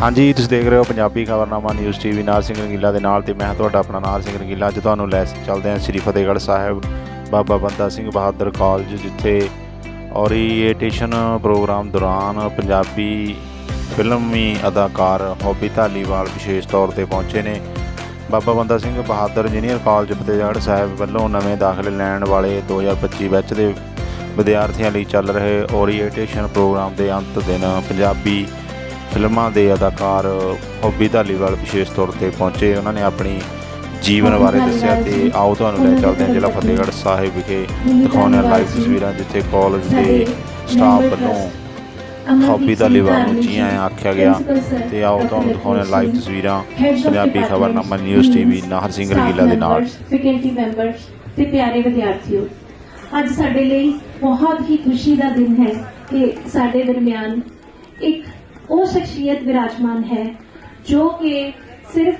ਹਾਂਜੀ, ਤੁਸੀਂ ਦੇਖ ਰਹੇ ਹੋ ਪੰਜਾਬੀ ਖਬਰਨਾਮਾ ਨਿਊਜ਼ ਟੀਵੀ ਨਾਰ ਸਿੰਘ ਰੰਗੀਲਾ ਦੇ ਨਾਲ ਤੇ ਮੈਂ ਤੁਹਾਡਾ ਆਪਣਾ ਨਾਰ ਸਿੰਘ ਰੰਗੀਲਾ। ਅੱਜ ਤੁਹਾਨੂੰ ਲੈ ਚੱਲਦੇ ਹਾਂ ਸ੍ਰੀ ਫਤਿਹਗੜ੍ਹ ਸਾਹਿਬ, ਬਾਬਾ ਬੰਦਾ ਸਿੰਘ ਬਹਾਦਰ ਕਾਲਜ ਜਿੱਥੇ ਓਰੀਏਟੇਸ਼ਨ ਪ੍ਰੋਗਰਾਮ ਦੌਰਾਨ ਪੰਜਾਬੀ ਫਿਲਮੀ ਅਦਾਕਾਰ ਹੌਬੀ ਧਾਲੀਵਾਲ ਵਿਸ਼ੇਸ਼ ਤੌਰ ਤੇ ਪਹੁੰਚੇ ਨੇ। ਬਾਬਾ ਬੰਦਾ ਸਿੰਘ ਬਹਾਦਰ ਇੰਜੀਨੀਅਰ ਕਾਲਜ ਫਤਿਹਗੜ੍ਹ ਸਾਹਿਬ ਵੱਲੋਂ ਨਵੇਂ ਦਾਖਲੇ ਲੈਣ ਵਾਲੇ 2025 ਬੈਚ ਦੇ ਵਿਦਿਆਰਥੀਆਂ ਲਈ ਚੱਲ ਰਹੇ ਓਰੀਏਟੇਸ਼ਨ ਪ੍ਰੋਗਰਾਮ ਦੇ ਅੰਤ ਦਿਨ ਪੰਜਾਬੀ ਫਿਲਮਾਂ ਦੇ ਅਦਾਕਾਰ ਹੌਬੀ ਧਾਲੀਵਾਲ ਵਿਸ਼ੇਸ਼ ਤੌਰ ਤੇ ਪਹੁੰਚੇ। ਉਹਨਾਂ ਨੇ ਆਪਣੀ ਜੀਵਨ ਬਾਰੇ ਦੱਸਿਆ ਤੇ ਆਓ ਤੁਹਾਨੂੰ ਲੈ ਚੱਲਦੇ ਹਾਂ ਜ਼ਿਲ੍ਹਾ ਫਤਿਹਗੜ੍ਹ ਸਾਹਿਬ ਵਿਖੇ ਦਿਖਾਉਂਦੇ ਹਾਂ ਲਾਈਵ ਤਸਵੀਰਾਂ ਜਿੱਥੇ ਕਾਲਜ ਦੇ ਸਟਾਫ ਵੱਲੋਂ ਹੌਬੀ ਧਾਲੀਵਾਲ ਨੂੰ ਜੀ ਆਇਆਂ ਆਖਿਆ ਗਿਆ ਤੇ ਆਓ ਤੁਹਾਨੂੰ ਦਿਖਾਉਂਦੇ ਹਾਂ ਲਾਈਵ ਤਸਵੀਰਾਂ ਪੰਜਾਬੀ ਖਬਰਨਾਮਾ ਨਿਊਜ਼ ਟੀਵੀ ਨਾਹਰ ਸਿੰਘ ਰਗੀਲਾ ਦੇ ਨਾਲ। ਫੈਕਲਟੀ ਮੈਂਬਰਸ ਤੇ ਪਿਆਰੇ ਵਿਦਿਆਰਥੀਓ ਅੱਜ ਸਾਡੇ ਲਈ ਬਹੁਤ ਹੀ ਖੁਸ਼ੀ ਦਾ ਦਿਨ ਹੈ ਕਿ ਸਾਡੇ ਦਰਮਿਆਨ ਇੱਕ ਉਹ ਸ਼ਖਸੀਅਤ ਵਿਰਾਜਮਾਨ ਹੈ, ਜੋ ਕਿ ਸਿਰਫ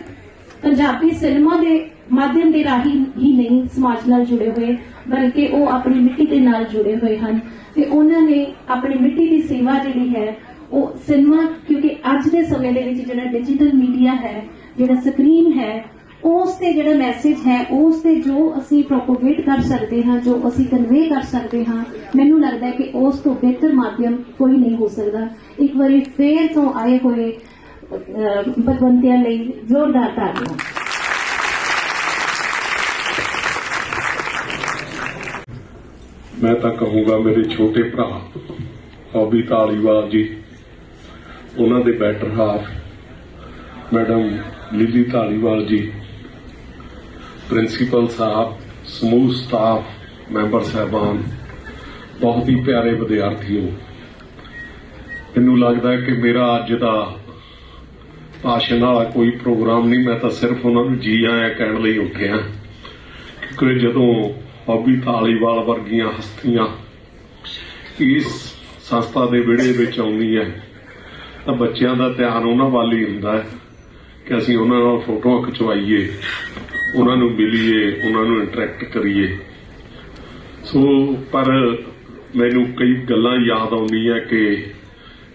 ਪੰਜਾਬੀ ਸਿਨੇਮਾ ਦੇ ਮਾਧਿਅਮ ਦੇ ਰਾਹੀਂ ਹੀ ਨਹੀਂ ਸਮਾਜ ਨਾਲ ਜੁੜੇ ਹੋਏ, ਬਲਕਿ ਉਹ ਆਪਣੀ ਮਿੱਟੀ ਦੇ ਨਾਲ ਜੁੜੇ ਹੋਏ ਹਨ। ਤੇ ਉਹਨਾਂ ਨੇ ਆਪਣੀ ਮਿੱਟੀ ਦੀ ਸੇਵਾ ਜਿਹੜੀ ਹੈ, ਉਹ ਸਿਨੇਮਾ, ਕਿਉਂਕਿ ਅੱਜ ਦੇ ਸਮੇਂ ਦੇ ਵਿੱਚ ਜਿਹੜਾ ਡਿਜੀਟਲ ਮੀਡੀਆ ਹੈ, ਜਿਹੜਾ ਸਕਰੀਨ ਹੈ ਉਸ ਤੇ ਜਿਹੜਾ ਮੈਸੇਜ ਹੈ ਉਸ ਤੇ ਜੋ ਅਸੀਂ ਪ੍ਰੋਪੋਗੇਟ ਕਰ ਸਕਦੇ ਹਾਂ ਜੋ ਅਸੀਂ ਕਨਵੇ ਕਰ ਸਕਦੇ ਹਾਂ ਮੈਨੂੰ ਲੱਗਦਾ ਹੈ ਕਿ ਉਸ ਤੋਂ ਬਿਹਤਰ ਮਾਧਿਅਮ ਕੋਈ ਨਹੀਂ ਹੋ ਸਕਦਾ। ਇੱਕ ਵਾਰੀ ਫੇਰ ਤੋਂ ਆਏ ਹੋਏ ਅਹ, ਲਈ ਜ਼ੋਰਦਾਰ ਤਾੜੀਆਂ ਮੈਂ ਤਾਂ ਕਹੂੰਗਾ ਮੇਰੇ ਛੋਟੇ ਭਰਾ ਹੌਬੀ ਧਾਲੀਵਾਲ ਜੀ ਉਹਨਾਂ ਦੇ better half madam Lily Dhaliwal ji principal sahib, ਸਮੂਹ ਸਟਾਫ ਮੈਂਬਰ ਸਾਹਿਬਾਨ, ਬਹੁਤ ਹੀ ਪਿਆਰੇ ਵਿਦਿਆਰਥੀਓ। ਮੈਨੂੰ ਲੱਗਦਾ ਹੈ ਕਿ ਮੇਰਾ ਅੱਜ ਦਾ ਭਾਸ਼ਣ ਵਾਲਾ ਕੋਈ ਪ੍ਰੋਗਰਾਮ ਨਹੀਂ, ਮੈਂ ਤਾਂ ਸਿਰਫ ਉਹਨਾਂ ਨੂੰ ਜੀ ਆਇਆਂ ਕਹਿਣ ਲਈ ਉੱਠਿਆ ਕਿਉਂਕਿ ਜਦੋਂ ਹੌਬੀ ਧਾਲੀਵਾਲ ਵਰਗੀਆਂ ਹਸਤੀਆਂ ਇਸ ਸੰਸਥਾ ਦੇ ਵਿੜੇ ਵਿੱਚ ਆਉਂਦੀਆਂ ਤਾਂ ਬੱਚਿਆਂ ਦਾ ਧਿਆਨ ਉਹਨਾਂ ਵੱਲ ਹੀ ਹੁੰਦਾ ਹੈ ਕਿ ਅਸੀਂ ਉਹਨਾਂ ਨਾਲ ਫੋਟੋਆਂ ਖਿਚਵਾਈਏ। ਉਹਨਾਂ ਨੂੰ ਮਿਲੀਏ, ਉਹਨਾਂ ਨੂੰ ਇੰਟਰੈਕਟ ਕਰੀਏ। ਸੋ ਪਰ ਮੈਨੂੰ ਕਈ ਗੱਲਾਂ ਯਾਦ ਆਉਂਦੀਆਂ ਕਿ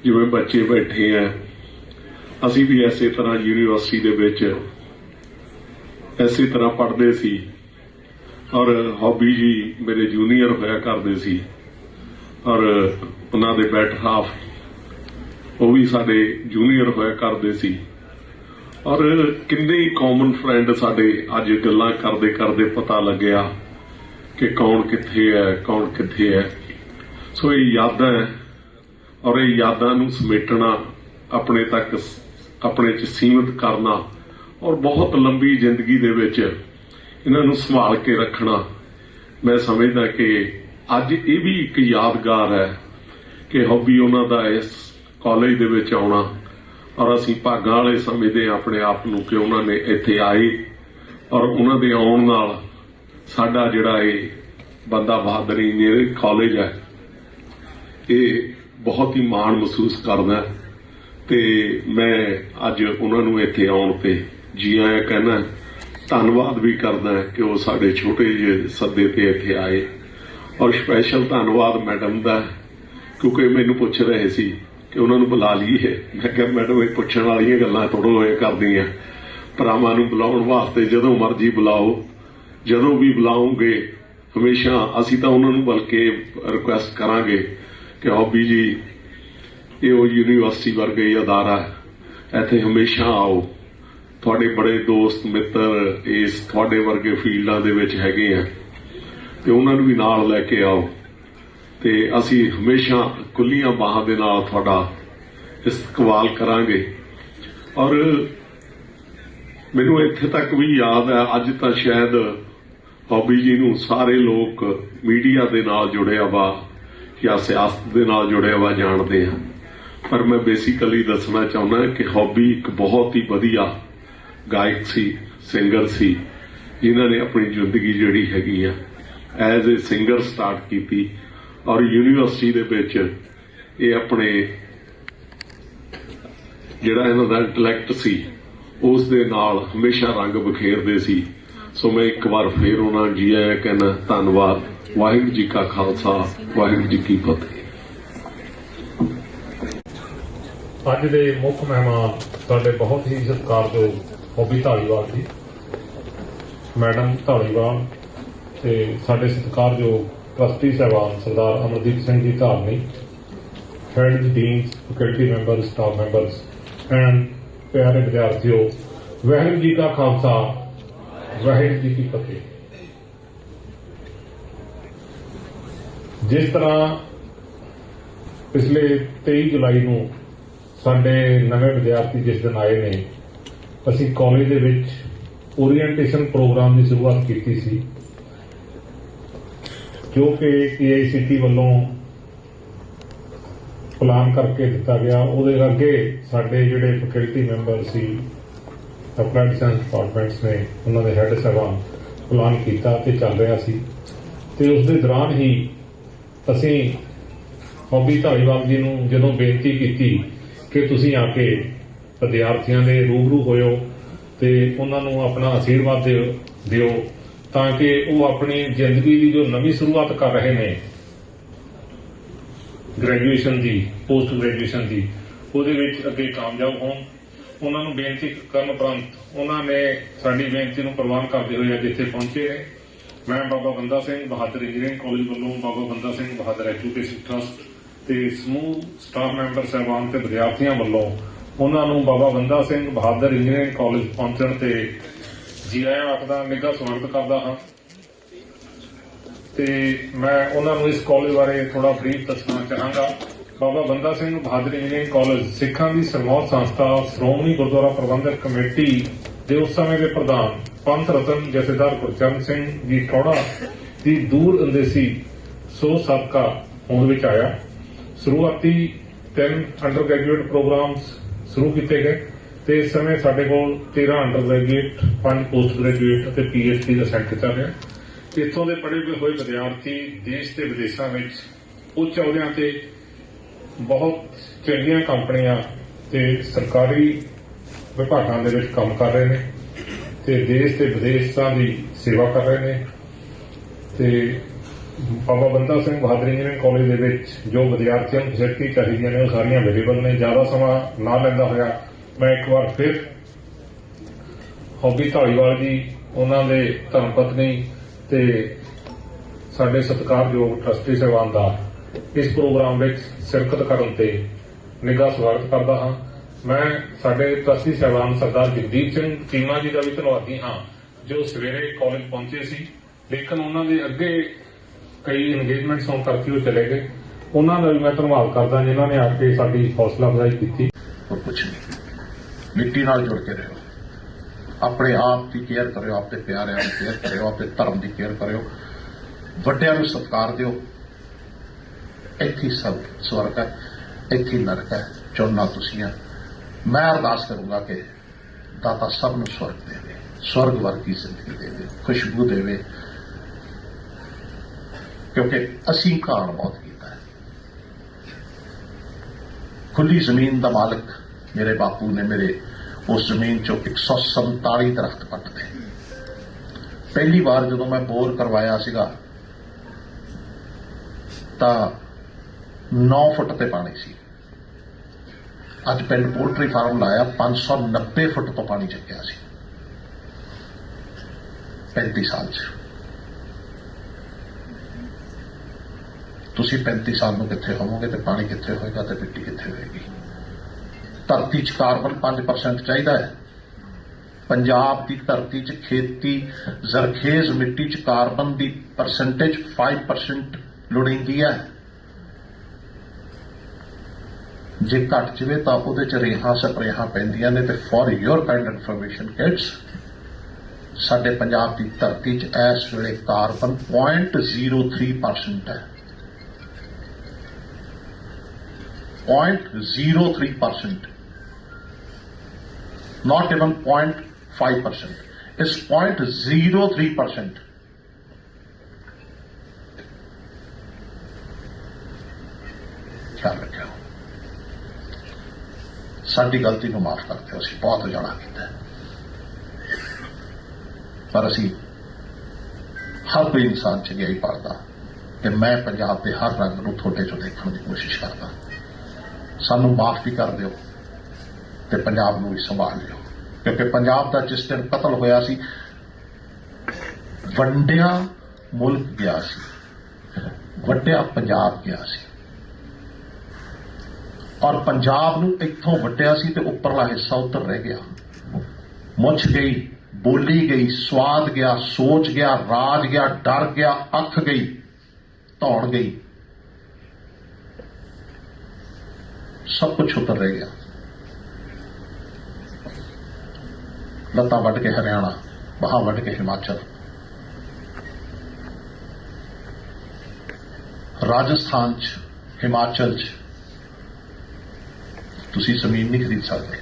ਜਿਵੇਂ ਬੱਚੇ ਬੈਠੇ ਆ, ਅਸੀਂ ਵੀ ਐਸੇ ਤਰ੍ਹਾਂ ਯੂਨੀਵਰਸਿਟੀ ਦੇ ਵਿੱਚ ਐਸੇ ਤਰ੍ਹਾਂ ਪੜ੍ਹਦੇ ਸੀ ਔਰ ਹੌਬੀ ਜੀ ਮੇਰੇ ਜੂਨੀਅਰ ਹੋਇਆ ਕਰਦੇ ਸੀ ਔਰ ਉਹਨਾਂ ਦੇ ਬੈਟ ਹਾਫ ਉਹ ਵੀ ਸਾਡੇ ਜੂਨੀਅਰ ਹੋਇਆ ਕਰਦੇ ਸੀ। ਔਰ ਕਿੰਨੇ ਹੀ ਕਾਮਨ ਫਰੈਂਡ ਸਾਡੇ ਅੱਜ ਗੱਲਾਂ ਕਰਦੇ ਕਰਦੇ ਪਤਾ ਲੱਗਿਆ ਕਿ ਕੌਣ ਕਿੱਥੇ ਹੈ, ਕੌਣ ਕਿੱਥੇ ਹੈ। ਸੋ ਇਹ ਯਾਦਾਂ ਹੈ ਔਰ ਇਹ ਯਾਦਾਂ ਨੂੰ ਸਮੇਟਣਾ, ਆਪਣੇ ਤੱਕ ਆਪਣੇ ਚ ਸੀਮਿਤ ਕਰਨਾ ਔਰ ਬਹੁਤ ਲੰਬੀ ਜ਼ਿੰਦਗੀ ਦੇ ਵਿੱਚ ਇਹਨਾਂ ਨੂੰ ਸੰਭਾਲ ਕੇ ਰੱਖਣਾ। ਮੈਂ ਸਮਝਦਾ ਕਿ ਅੱਜ ਇਹ ਵੀ ਇੱਕ ਯਾਦਗਾਰ ਹੈ ਕਿ ਹੌਬੀ ਉਹਨਾਂ ਦਾ ਇਸ ਕਾਲਜ ਦੇ ਵਿੱਚ ਆਉਣਾ ਔਰ ਅਸੀਂ ਭਾਗਾਂ ਵਾਲੇ ਸਮਝਦੇ ਹਾਂ ਆਪਣੇ ਆਪ ਨੂੰ ਕਿ ਉਹਨਾਂ ਨੇ ਇੱਥੇ ਆਏ ਔਰ ਉਹਨਾਂ ਦੇ ਆਉਣ ਨਾਲ ਸਾਡਾ ਜਿਹੜਾ ਇਹ ਬੰਦਾ ਬਹਾਦਰ ਇੰਜੀਨੀਅਰਿੰਗ ਕਾਲਜ ਹੈ, ਇਹ ਬਹੁਤ ਹੀ ਮਾਣ ਮਹਿਸੂਸ ਕਰਦਾ ਤੇ ਮੈਂ ਅੱਜ ਉਹਨਾਂ ਨੂੰ ਇੱਥੇ ਆਉਣ ਤੇ ਜੀ ਆਇਆਂ ਕਹਿਣਾ ਧੰਨਵਾਦ ਵੀ ਕਰਦਾ ਕਿ ਉਹ ਸਾਡੇ ਛੋਟੇ ਜਿਹੇ ਸੱਦੇ ਤੇ ਇੱਥੇ ਆਏ ਔਰ ਸਪੈਸ਼ਲ ਧੰਨਵਾਦ ਮੈਡਮ ਦਾ ਕਿਉਂਕਿ ਮੈਨੂੰ ਪੁੱਛ ਰਹੇ ਸੀ ਕਿ ਉਹਨਾਂ ਨੂੰ ਬੁਲਾ ਲਈਏ। ਮੈਂ ਕਿਹਾ, ਮੈਡਮ, ਇਹ ਪੁੱਛਣ ਵਾਲੀਆਂ ਗੱਲਾਂ ਥੋੜੋ ਹੋਏ ਕਰਦੀਆਂ। ਭਰਾਵਾਂ ਨੂੰ ਬੁਲਾਉਣ ਵਾਸਤੇ ਜਦੋਂ ਮਰਜ਼ੀ ਬੁਲਾਓ। ਜਦੋਂ ਵੀ ਬੁਲਾਉਂਗੇ ਹਮੇਸ਼ਾ ਅਸੀਂ ਤਾਂ ਉਹਨਾਂ ਨੂੰ ਬਲਕੇ ਰਿਕੁਐਸਟ ਕਰਾਂਗੇ ਕਿ ਹੌਬੀ ਜੀ, ਇਹ ਉਹ ਯੂਨੀਵਰਸਿਟੀ ਵਰਗਾ ਹੀ ਅਦਾਰਾ ਹੈ। ਇੱਥੇ ਹਮੇਸ਼ਾ ਆਓ। ਤੁਹਾਡੇ ਬੜੇ ਦੋਸਤ, ਮਿੱਤਰ ਇਸ ਤੁਹਾਡੇ ਵਰਗੇ ਫੀਲਡਾਂ ਦੇ ਵਿੱਚ ਹੈਗੇ ਆ। ਤੇ ਉਹਨਾਂ ਨੂੰ ਵੀ ਨਾਲ ਲੈ ਕੇ ਆਓ। ਤੇ ਅਸੀਂ ਹਮੇਸ਼ਾ ਖੁੱਲੀਆਂ ਬਾਹਾਂ ਦੇ ਨਾਲ ਤੁਹਾਡਾ ਇਸਤਕਬਾਲ ਕਰਾਂਗੇ। ਔਰ ਮੈਨੂੰ ਇੱਥੇ ਤੱਕ ਵੀ ਯਾਦ ਹੈ, ਅੱਜ ਤਾਂ ਸ਼ਾਇਦ ਹੌਬੀ ਜੀ ਨੂੰ ਸਾਰੇ ਲੋਕ ਮੀਡੀਆ ਦੇ ਨਾਲ ਜੁੜਿਆ ਵਾ ਜਾਂ ਸਿਆਸਤ ਦੇ ਨਾਲ ਜੁੜਿਆ ਵਾ ਜਾਣਦੇ ਆ। ਪਰ ਮੈਂ ਬੇਸਿਕਲੀ ਦੱਸਣਾ ਚਾਹੁੰਦਾ ਕਿ ਹੌਬੀ ਇੱਕ ਬਹੁਤ ਹੀ ਵਧੀਆ ਗਾਇਕ ਸੀ ਸਿੰਗਰ ਸੀ। ਜਿਨ੍ਹਾਂ ਨੇ ਆਪਣੀ ਜ਼ਿੰਦਗੀ ਜਿਹੜੀ ਹੈਗੀ ਆ ਐਜ਼ ਅ ਸਿੰਗਰ ਸਟਾਰਟ ਕੀਤੀ। ਔਰ ਯੂਨੀਵਰਸਿਟੀ ਦੇ ਵਿੱਚ ਇਹ ਆਪਣੇ ਜਿਹੜਾ ਇਹਨਾਂ ਦਾ ਇੰਟੈਲੈਕਟ ਸੀ, ਉਸ ਦੇ ਨਾਲ ਹਮੇਸ਼ਾ ਰੰਗ ਬਖੇਰਦੇ ਸੀ। ਸੋ ਮੈਂ ਇੱਕ ਵਾਰ ਫੇਰ ਉਹਨਾਂ ਜੀ ਆਇਆਂ ਕਹਿੰਦਾ, ਧੰਨਵਾਦ। ਵਾਹਿਗੁਰੂ ਜੀ ਕਾ ਖਾਲਸਾ, ਵਾਹਿਗੁਰੂ ਜੀ ਕੀ ਫਤਿਹ। ਅੱਜ ਦੇ ਮੁੱਖ ਮਹਿਮਾਨ ਸਾਡੇ ਬਹੁਤ ਹੀ ਸਤਿਕਾਰਯੋਗ ਹੌਬੀ ਧਾਲੀਵਾਲ ਜੀ। ਮੈਡਮ ਧਾਲੀਵਾਲ ਤੇ ਸਾਡੇ ਸਤਿਕਾਰਯੋਗ ਟਰਸਟੀ ਸਾਹਿਬਾਨ ਸਰਦਾਰ Amardeep Singh ji Dharni head deans faculty members staff members and ਪਿਆਰੇ ਵਿਦਿਆਰਥੀਓ, ਵਾਹਿਗੁਰੂ ਜੀ ਕਾ ਖਾਲਸਾ, ਵਾਹਿਗੁਰੂ ਜੀ ਕੀ ਫਤਿਹ। ਜਿਸ ਤਰ੍ਹਾਂ ਪਿਛਲੇ 23 ਜੁਲਾਈ ਨੂੰ ਸਾਡੇ ਨਵੇਂ ਵਿਦਿਆਰਥੀ ਜਿਸ ਦਿਨ ਆਏ ਨੇ, ਅਸੀਂ ਕਾਲਜ ਦੇ ਵਿੱਚ ਓਰੀਐਂਟੇਸ਼ਨ ਪ੍ਰੋਗਰਾਮ ਦੀ ਸ਼ੁਰੂਆਤ ਕੀਤੀ ਸੀ। ਜੋ ਕਿ ਏਆਈਸੀਟੀ ਵੱਲੋਂ ਪਲਾਨ ਕਰਕੇ ਦਿੱਤਾ ਗਿਆ, ਉਹਦੇ ਅੱਗੇ ਸਾਡੇ ਜਿਹੜੇ ਫੈਕਲਟੀ ਮੈਂਬਰ ਸੀ ਅਪਲਾਈਡ ਸਾਇੰਸ ਡਿਪਾਰਟਮੈਂਟਸ ਨੇ, ਉਹਨਾਂ ਦੇ ਹੈੱਡ ਸਾਹਿਬਾਨ ਪਲਾਨ ਕੀਤਾ ਤੇ ਚੱਲ ਰਿਹਾ ਸੀ। ਤੇ ਉਸ ਦੇ ਦੌਰਾਨ ਹੀ ਅਸੀਂ ਹੌਬੀ ਧਾਲੀਵਾਲ ਜੀ ਨੂੰ ਜਦੋਂ ਬੇਨਤੀ ਕੀਤੀ ਕਿ ਤੁਸੀਂ ਆ ਕੇ ਵਿਦਿਆਰਥੀਆਂ ਦੇ ਰੂਬਰੂ ਹੋਇਓ ਤੇ ਉਹਨਾਂ ਨੂੰ ਆਪਣਾ ਆਸ਼ੀਰਵਾਦ ਦਿਓ ਦਿਓ। ਤਾਂ ਕਿ ਉਹ ਆਪਣੀ ਜ਼ਿੰਦਗੀ ਦੀ ਜੋ ਨਵੀਂ ਸ਼ੁਰੂਆਤ ਕਰ ਰਹੇ ਨੇ ਗ੍ਰੈਜੂਏਸ਼ਨ ਦੀ ਪੋਸਟ ਗ੍ਰੈਜੂਏਸ਼ਨ ਦੀ, ਉਹਦੇ ਵਿੱਚ ਅੱਗੇ ਕਾਮਯਾਬ ਹੋਣ। ਉਹਨਾਂ ਨੂੰ ਬੇਨਤੀ ਕਰਨ ਉਪਰੰਤ ਉਹਨਾਂ ਨੇ ਸਾਡੀ ਬੇਨਤੀ ਨੂੰ ਪ੍ਰਵਾਨ ਕਰਦੇ ਹੋਏ ਅੱਜ ਇੱਥੇ ਪਹੁੰਚੇ ਨੇ। ਮੈਂ ਬਾਬਾ ਬੰਦਾ ਸਿੰਘ ਬਹਾਦਰ ਇੰਜੀਨੀਅਰਿੰਗ ਕਾਲਜ ਵੱਲੋਂ ਬਾਬਾ ਬੰਦਾ ਸਿੰਘ ਬਹਾਦਰ ਐਜੂਕੇਸ਼ਨ ਟਰਸਟ ਤੇ ਸਮੂਹ ਸਟਾਫ ਮੈਂਬਰ ਸਹਿਬਾਨ ਤੇ ਵਿਦਿਆਰਥੀਆਂ ਵੱਲੋਂ ਉਹਨਾਂ ਨੂੰ ਬਾਬਾ ਬੰਦਾ ਸਿੰਘ ਬਹਾਦਰ ਇੰਜੀਨੀਅਰਿੰਗ ਕਾਲਜ ਪਹੁੰਚਣ ਤੇ ਜੀ ਆਇਆਂ ਆਖਦਾ ਨਿੱਘਾ ਸਵਾਗਤ ਕਰਦਾ ਹਾਂ। ਤੇ ਮੈਂ ਉਹਨਾਂ ਨੂੰ ਇਸ ਕਾਲਜ ਬਾਰੇ ਥੋੜਾ ਬਰੀਫ ਦੱਸਣਾ ਚਾਹਾਂਗਾ। ਬਾਬਾ ਬੰਦਾ ਸਿੰਘ ਬਹਾਦਰ ਇੰਜੀਨੀਅਰਿੰਗ ਕਾਲਜ ਸਿੱਖਾਂ ਦੀ ਸਰਮੌਤ ਸੰਸਥਾ, ਸ਼੍ਰੋਮਣੀ ਗੁਰਦੁਆਰਾ ਪ੍ਰਬੰਧਕ ਕਮੇਟੀ ਦੇ ਉਸ ਸਮੇਂ ਦੇ ਪ੍ਰਧਾਨ ਪੰਥ ਰਤਨ ਜਥੇਦਾਰ ਗੁਰਚਰਨ ਸਿੰਘ ਜੀ ਟੋੜਾ ਦੀ ਦੂਰ ਅੰਦੇਸੀ ਸੋ ਸਾਬਕਾ ਹੋਂਦ ਵਿੱਚ ਆਇਆ। ਸ਼ੁਰੂਆਤੀ ਤਿੰਨ ਅੰਡਰ ਗ੍ਰੈਜੂਏਟ ਪ੍ਰੋਗਰਾਮਸ ਸ਼ੁਰੂ ਕੀਤੇ ਗਏ। ਤੇ ਇਸ ਸਮੇਂ ਸਾਡੇ ਕੋਲ 13 ਅੰਡਰ ਗ੍ਰੈਜੂਏਟ 5 ਪੋਸਟ ਗ੍ਰੈਜੂਏਟ ਅਤੇ ਪੀਐਚਡੀ ਦਾ ਸੈਂਟਰ ਚੱਲ ਰਿਹਾ। ਇੱਥੋਂ ਦੇ ਪੜ੍ਹੇ ਹੋਏ ਵਿਦਿਆਰਥੀ ਦੇਸ਼ ਤੇ ਵਿਦੇਸ਼ਾਂ ਵਿੱਚ ਉੱਚ ਅਹੁਦਿਆਂ ਤੇ ਬਹੁਤ ਚੰਗੀਆਂ ਕੰਪਨੀਆਂ ਤੇ ਸਰਕਾਰੀ ਵਿਭਾਗਾਂ ਦੇ ਵਿੱਚ ਕੰਮ ਕਰ ਰਹੇ ਨੇ ਤੇ ਦੇਸ਼ ਤੇ ਵਿਦੇਸ਼ਾਂ ਦੀ ਸੇਵਾ ਕਰ ਰਹੇ ਨੇ। ਤੇ ਬਾਬਾ ਬੰਦਾ ਸਿੰਘ ਬਹਾਦਰ ਇੰਜੀਨੀਅਰਿੰਗ ਕਾਲਜ ਦੇ ਵਿੱਚ ਜੋ ਵਿਦਿਆਰਥੀਆਂ ਨੂੰ ਫੈਸਿਲਿਟੀ ਚਾਹੀਦੀਆਂ ਨੇ, ਉਹ ਸਾਰੀਆਂ ਅਵੇਲੇਬਲ ਨੇ। ਜ਼ਿਆਦਾ ਸਮਾਂ ਨਾ ਲੈਂਦਾ ਹੋਇਆ ਮੈਂ ਇੱਕ ਵਾਰ ਫਿਰ ਹੌਬੀ ਢਾਲੀਵਾਲ ਜੀ ਉਹਨਾਂ ਦੇ ਧਰਮ ਪਤਨੀ ਤੇ ਸਾਡੇ ਸਤਿਕਾਰਯੋਗ ਟਰਸਟੀ ਸਾਹਿਬਾਨ ਦਾ ਇਸ ਪ੍ਰੋਗਰਾਮ ਵਿੱਚ ਸ਼ਿਰਕਤ ਕਰਨ ਤੇ ਨਿੱਘਾ ਸਵਾਗਤ ਕਰਦਾ ਹਾਂ ਮੈਂ ਸਾਡੇ ਟਰਸਟੀ ਸਾਹਿਬਾਨ ਸਰਦਾਰ ਜਗਦੀਪ ਸਿੰਘ ਚੀਮਾ ਜੀ ਦਾ ਵੀ ਧੰਨਵਾਦੀ ਹਾਂ ਜੋ ਸਵੇਰੇ ਕਾਲਜ ਪਹੁੰਚੇ ਸੀ ਲੇਕਿਨ ਉਹਨਾਂ ਦੇ ਅੱਗੇ ਕਈ ਇੰਗੇਜਮੈਂਟਸ ਹੋਣ ਕਰਕੇ ਉਹ ਚਲੇ ਗਏ ਉਹਨਾਂ ਦਾ ਵੀ ਮੈਂ ਧੰਨਵਾਦ ਕਰਦਾ ਜਿਨ੍ਹਾਂ ਨੇ ਆ ਕੇ ਸਾਡੀ ਹੌਸਲਾ ਅਫਜ਼ਾਈ ਕੀਤੀ और कुछ नहीं ਮਿੱਟੀ ਨਾਲ ਜੁੜ ਕੇ ਰਹੋ। ਆਪਣੇ ਆਪ ਦੀ ਕੇਅਰ ਕਰਿਓ, ਆਪਣੇ ਪਿਆਰਿਆਂ ਦੀ ਕੇਅਰ ਕਰਿਓ, ਆਪਣੇ ਧਰਮ ਦੀ ਕੇਅਰ ਕਰਿਓ। ਵੱਡਿਆਂ ਨੂੰ ਸਤਿਕਾਰ ਦਿਓ। ਇੱਥੇ ਸਭ ਸਵਰਗ ਹੈ, ਇੱਥੇ ਨਰਕ ਹੈ ਚੁਣਨਾ ਤੁਸੀਂ ਆ। ਮੈਂ ਅਰਦਾਸ ਕਰੂੰਗਾ ਕਿ ਦਾਤਾ ਸਭ ਨੂੰ ਸਵਰਗ ਦੇਵੇ ਸਵਰਗ ਵਰਗੀ ਜ਼ਿੰਦਗੀ ਦੇਵੇ ਖੁਸ਼ਬੂ ਦੇਵੇ। ਕਿਉਂਕਿ ਅਸੀਂ ਘਾਣ ਬਹੁਤ ਕੀਤਾ ਹੈ। ਖੁੱਲੀ ਜ਼ਮੀਨ ਦਾ ਮਾਲਕ ਮੇਰੇ ਬਾਪੂ ਨੇ ਮੇਰੇ ਉਸ ਜ਼ਮੀਨ ਚੋਂ 147 ਦਰਖਤ ਪੱਟਦੇ ਪਹਿਲੀ ਵਾਰ ਜਦੋਂ ਮੈਂ ਬੋਰ ਕਰਵਾਇਆ ਸੀਗਾ, ਤਾਂ 9 ਫੁੱਟ ਤੇ ਪਾਣੀ ਸੀ। ਅੱਜ ਪਿੰਡ ਪੋਲਟਰੀ ਫਾਰਮ ਲਾਇਆ 590 ਫੁੱਟ ਤੋਂ ਪਾਣੀ ਚੱਕਿਆ ਸੀ। 35 ਸਾਲ ਚ। ਤੁਸੀਂ 35 ਸਾਲ ਨੂੰ ਕਿੱਥੇ ਹੋਵੋਗੇ ਤੇ ਪਾਣੀ ਕਿੱਥੇ ਹੋਏਗਾ ਤੇ ਮਿੱਟੀ ਕਿੱਥੇ ਹੋਏਗੀ? ਧਰਤੀ 'ਚ ਕਾਰਬਨ 5% ਚਾਹੀਦਾ ਹੈ ਪੰਜਾਬ ਦੀ ਧਰਤੀ 'ਚ ਖੇਤੀ, ਜ਼ਰਖੇਜ਼ ਮਿੱਟੀ 'ਚ ਕਾਰਬਨ ਦੀ ਪਰਸੈਂਟੇਜ 5% ਲੋੜੀਂਦੀ ਹੈ ਜੇ ਘਟ ਜਵੇ ਤਾਂ ਉਹਦੇ 'ਚ ਰੇਹਾਂ, ਸਪਰੇਹਾਂ ਪੈਂਦੀਆਂ ਨੇ ਤੇ for your kind information kids ਸਾਡੇ ਪੰਜਾਬ ਦੀ ਧਰਤੀ 'ਚ ਇਸ ਵੇਲੇ ਕਾਰਬਨ 0.03% ਹੈ 0.03%. Not even 0.5%. It's 0.03%. ਖਿਆਲ ਰੱਖਿਓ ਸਾਡੀ ਗਲਤੀ ਨੂੰ ਮਾਫ ਕਰ ਦਿਓ, ਅਸੀਂ ਬਹੁਤ ਉਜਾੜਾ ਕੀਤਾ ਪਰ ਅਸੀਂ ਹਰ ਕੋਈ ਇਨਸਾਨ ਚ ਗਈ ਪੜਦਾ ਕਿ ਮੈਂ ਪੰਜਾਬ ਦੇ ਹਰ ਰੰਗ ਨੂੰ ਤੁਹਾਡੇ ਚੋਂ ਦੇਖਣ ਦੀ ਕੋਸ਼ਿਸ਼ ਕਰਦਾ ਸਾਨੂੰ ਮਾਫ ਵੀ ਕਰ ਦਿਓ ਤੇ ਪੰਜਾਬ ਨੂੰ ਵੀ ਸੰਭਾਲ ਲਿਓ। ਕਿਉਂਕਿ ਪੰਜਾਬ ਦਾ ਜਿਸ ਦਿਨ ਕਤਲ ਹੋਇਆ ਸੀ, ਵੰਡਿਆ ਮੁਲਕ ਗਿਆ ਸੀ, ਵੱਡਿਆ ਪੰਜਾਬ ਗਿਆ ਸੀ। ਔਰ ਪੰਜਾਬ ਨੂੰ ਇੱਥੋਂ ਵੱਟਿਆ ਸੀ ਤੇ ਉੱਪਰਲਾ ਹਿੱਸਾ ਉੱਤਰ ਰਹਿ ਗਿਆ। ਮੁੱਛ ਗਈ, ਬੋਲੀ ਗਈ, ਸਵਾਦ ਗਿਆ, ਸੋਚ ਗਿਆ, ਰਾਜ ਗਿਆ, ਡਰ ਗਿਆ, ਅੱਖ ਗਈ, ਧੌਣ ਗਈ। ਸਭ ਕੁਝ ਉੱਤਰ ਰਹਿ ਗਿਆ। ਲੱਤਾਂ ਵੱਢ ਕੇ ਹਰਿਆਣਾ ਬਾਹਾਂ ਵੱਢ ਕੇ ਹਿਮਾਚਲ। ਰਾਜਸਥਾਨ ਚ, ਹਿਮਾਚਲ ਚ, ਤੁਸੀਂ ਜ਼ਮੀਨ ਨਹੀਂ ਖਰੀਦ ਸਕਦੇ।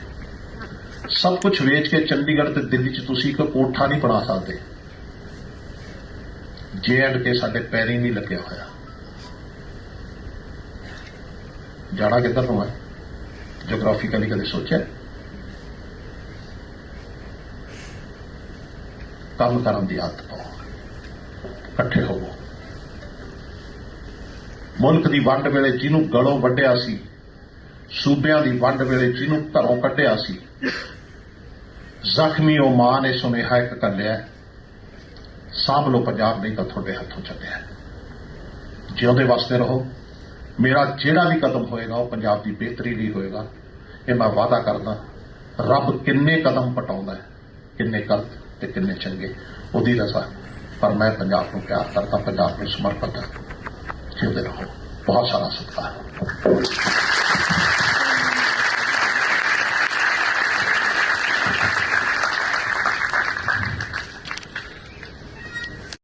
ਸਭ ਕੁਝ ਵੇਚ ਕੇ ਚੰਡੀਗੜ੍ਹ ਤੇ ਦਿੱਲੀ 'ਚ ਤੁਸੀਂ ਇੱਕ ਕੋਠਾ ਨਹੀਂ ਬਣਾ ਸਕਦੇ। ਜੇ ਐਂਡ ਕੇ ਸਾਡੇ ਪੈਰੀ ਨਹੀਂ ਲੱਗਿਆ ਹੋਇਆ। ਜਾਣਾ ਕਿੱਧਰ ਨੂੰ ਹੈ? ਜੀਓਗ੍ਰਾਫੀਕਲੀ ਕਦੇ ਸੋਚਿਆ? ਕੰਮ ਕਰਨ ਦੀ ਆਦਤ ਪਾਓ। ਇਕੱਠੇ ਹੋਵੋ। ਮੁਲਕ ਦੀ ਵੰਡ ਵੇਲੇ ਜਿਹਨੂੰ ਗਲੋਂ ਵੱਢਿਆ ਸੀ, ਸੂਬਿਆਂ ਦੀ ਵੰਡ ਵੇਲੇ ਜਿਹਨੂੰ ਘਰੋਂ ਕੱਢਿਆ ਸੀ, ਜ਼ਖਮੀ ਉਹ ਮਾਂ ਨੇ ਸੁਨੇਹਾ ਇੱਕ ਕੱਲਿਆ ਸਾਂਭ ਲਓ ਪੰਜਾਬ ਨਹੀਂ ਤਾਂ ਤੁਹਾਡੇ ਹੱਥੋਂ ਚੱਲਿਆ ਉਹਦੇ ਵਾਸਤੇ ਰਹੋ, ਮੇਰਾ ਜਿਹੜਾ ਵੀ ਕਦਮ ਹੋਏਗਾ, ਉਹ ਪੰਜਾਬ ਦੀ ਬਿਹਤਰੀ ਲਈ ਹੋਏਗਾ। ਇਹ ਮੈਂ ਵਾਅਦਾ ਕਰਦਾ, ਰੱਬ ਕਿੰਨੇ ਕਦਮ ਪਟਾਉਂਦਾ ਕਿੰਨੇ ਗਲਤ। ਤੇ ਕਿੰਨੇ ਚੰਗੇ। ਉਹਦੀ ਰਜ਼ਾ। ਪਰ ਮੈਂ ਪੰਜਾਬ ਨੂੰ ਪਿਆਰ ਕਰਦਾ, ਪੰਜਾਬ ਨੂੰ ਸਮਰਪਿਤ ਹਾਂ। ਜਿਉਂਦੇ ਰਹੋ। ਬਹੁਤ ਸਾਰਾ ਸਤਿਕਾਰ।